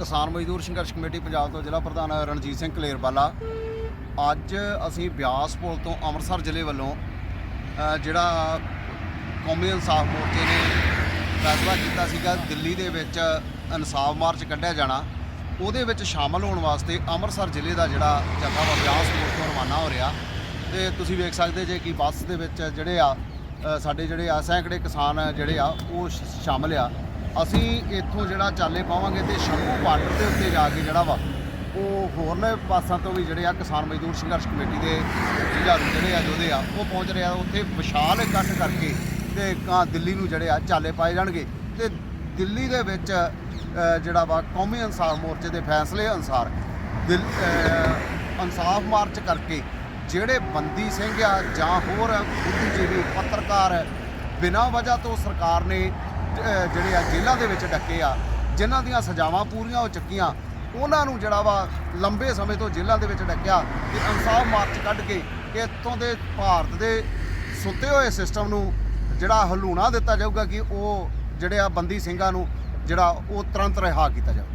ਕਿਸਾਨ ਮਜ਼ਦੂਰ ਸੰਘਰਸ਼ ਕਮੇਟੀ ਪੰਜਾਬ ਤੋਂ ਜ਼ਿਲ੍ਹਾ ਪ੍ਰਧਾਨ ਰਣਜੀਤ ਸਿੰਘ ਕਲੇਰਵਾਲਾ। ਅੱਜ ਅਸੀਂ ਬਿਆਸ ਪੁਲ ਤੋਂ ਅੰਮ੍ਰਿਤਸਰ ਜ਼ਿਲ੍ਹੇ ਵੱਲੋਂ ਜਿਹੜਾ ਕੌਮੀ ਇਨਸਾਫ ਮੋਰਚੇ ਨੇ ਫੈਸਲਾ ਕੀਤਾ ਸੀਗਾ, ਦਿੱਲੀ ਦੇ ਵਿੱਚ ਇਨਸਾਫ ਮਾਰਚ ਕੱਢਿਆ ਜਾਣਾ, ਉਹਦੇ ਵਿੱਚ ਸ਼ਾਮਲ ਹੋਣ ਵਾਸਤੇ ਅੰਮ੍ਰਿਤਸਰ ਜ਼ਿਲ੍ਹੇ ਦਾ ਜਿਹੜਾ ਜਥਾ ਵਾ, ਬਿਆਸ ਪੁਲ ਤੋਂ ਰਵਾਨਾ ਹੋ ਰਿਹਾ। ਤੇ ਤੁਸੀਂ ਵੇਖ ਸਕਦੇ ਜੇ ਕਿ ਬੱਸ ਦੇ ਵਿੱਚ ਜਿਹੜੇ ਆ ਸਾਡੇ ਜਿਹੜੇ ਆ ਸੈਂਕੜੇ ਕਿਸਾਨ ਜਿਹੜੇ ਆ, ਉਹ ਸ਼- ਸ਼ਾਮਲ ਆ। ਅਸੀਂ ਇੱਥੋਂ ਜਿਹੜਾ ਚਾਲੇ ਪਾਵਾਂਗੇ ਤੇ ਸ਼ੰਭੂ ਬਾਰਡਰ ਦੇ ਉੱਤੇ ਜਾ ਕੇ ਜਿਹੜਾ ਵਾ, ਉਹ ਹੋਰਲੇ ਪਾਸਾਂ ਤੋਂ ਵੀ ਜਿਹੜੇ ਆ ਕਿਸਾਨ ਮਜ਼ਦੂਰ ਸੰਘਰਸ਼ ਕਮੇਟੀ ਦੇ ਜੁਝਾਰੂ ਜਿਹੜੇ ਆ ਯੋਧੇ ਆ, ਉਹ ਪਹੁੰਚ ਰਹੇ ਆ। ਉੱਥੇ ਵਿਸ਼ਾਲ ਇਕੱਠ ਕਰਕੇ ਤੇ ਕਾਂ ਦਿੱਲੀ ਨੂੰ ਜਿਹੜੇ ਆ ਚਾਲੇ ਪਾਏ ਜਾਣਗੇ ਤੇ ਦਿੱਲੀ ਦੇ ਵਿੱਚ ਜਿਹੜਾ ਵਾ ਕੌਮੀ ਇਨਸਾਫ ਮੋਰਚੇ ਦੇ ਫੈਸਲੇ ਅਨੁਸਾਰ ਦਿਲ ਇਨਸਾਫ ਮਾਰਚ ਕਰਕੇ ਜਿਹੜੇ ਬੰਦੀ ਸਿੰਘ ਆ ਜਾਂ ਹੋਰ ਬੁੱਧੀਜੀਵੀ ਪੱਤਰਕਾਰ ਬਿਨਾਂ ਵਜ੍ਹਾ ਤੋਂ ਸਰਕਾਰ ਨੇ ਜਿਹੜੇ ਆ ਜੇਲ੍ਹਾਂ ਦੇ ਵਿੱਚ ਡੱਕੇ ਆ, ਜਿਨ੍ਹਾਂ ਦੀਆਂ ਸਜ਼ਾਵਾਂ ਪੂਰੀਆਂ ਹੋ ਚੁੱਕੀਆਂ, ਉਹਨਾਂ ਨੂੰ ਜਿਹੜਾ ਵਾ ਲੰਬੇ ਸਮੇਂ ਤੋਂ ਜੇਲ੍ਹਾਂ ਦੇ ਵਿੱਚ ਡੱਕਿਆ ਤੇ ਇਨਸਾਫ ਮਾਰਚ ਕੱਢ ਕੇ ਇੱਥੋਂ ਦੇ ਭਾਰਤ ਦੇ ਸੁੱਤੇ ਹੋਏ ਸਿਸਟਮ ਨੂੰ ਜਿਹੜਾ ਹਲੂਣਾ ਦਿੱਤਾ ਜਾਊਗਾ ਕਿ ਉਹ ਜਿਹੜੇ ਆ ਬੰਦੀ ਸਿੰਘਾਂ ਨੂੰ ਜਿਹੜਾ ਉਹ ਤੁਰੰਤ ਰਿਹਾ ਕੀਤਾ ਜਾਵੇ